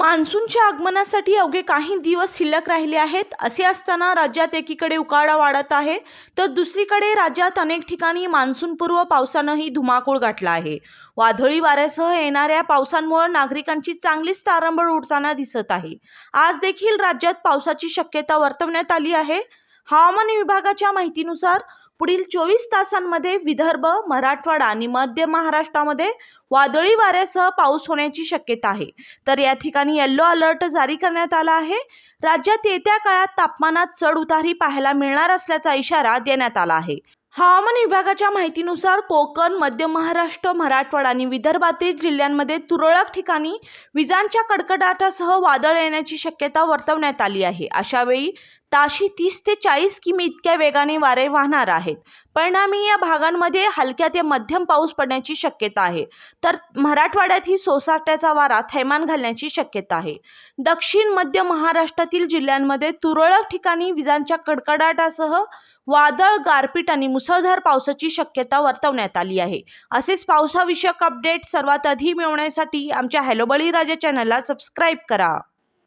मान्सूनच्या आगमनासाठी अवघे काही दिवस शिल्लक राहिले आहेत. असे असताना राज्यात एकीकडे उकाडा वाढत आहे तर दुसरीकडे राज्यात अनेक ठिकाणी मान्सूनपूर्व पावसानंही धुमाकूळ गाठला आहे. वादळी वाऱ्यासह येणाऱ्या पावसांमुळे नागरिकांची चांगलीच तारंबळ उडताना दिसत आहे. आज देखील राज्यात पावसाची शक्यता वर्तवण्यात आली आहे. हवामान विभागाच्या माहितीनुसार पुढील चोवीस तासांमध्ये विदर्भ मराठवाडा आणि मध्य महाराष्ट्रामध्ये वादळी वाऱ्यासह पाऊस होण्याची शक्यता आहे. तर या ठिकाणी येल्लो अलर्ट जारी करण्यात आला आहे. राज्यात येत्या काळात तापमानात चढउतारी पाहायला मिळणार असल्याचा इशारा देण्यात आला आहे. हवामान विभागाच्या माहितीनुसार कोकण मध्य महाराष्ट्र मराठवाडा आणि विदर्भातील जिल्ह्यांमध्ये तुरळक ठिकाणी विजांच्या कडकडाटासह वादळ येण्याची शक्यता वर्तवण्यात आली आहे. अशावेळी ताशी तीस ते चाळीस किमी इतक्या वेगाने वारे वाहणार आहेत. परिणामी या भागांमध्ये हलक्या ते मध्यम पाऊस पडण्याची शक्यता आहे. तर मराठवाड्यातही सोसाट्याचा वारा थैमान घालण्याची शक्यता आहे. दक्षिण मध्य महाराष्ट्रातील जिल्ह्यांमध्ये तुरळक ठिकाणी विजांच्या कडकडाटासह वादळ गारपीट आणि मुसळधार पावसाची शक्यता वर्तवण्यात आली आहे. असेच पावसाविषयक अपडेट सर्वात आधी मिळवण्यासाठी आमच्या हॅलो बळीराजा चॅनलला सबस्क्राईब करा.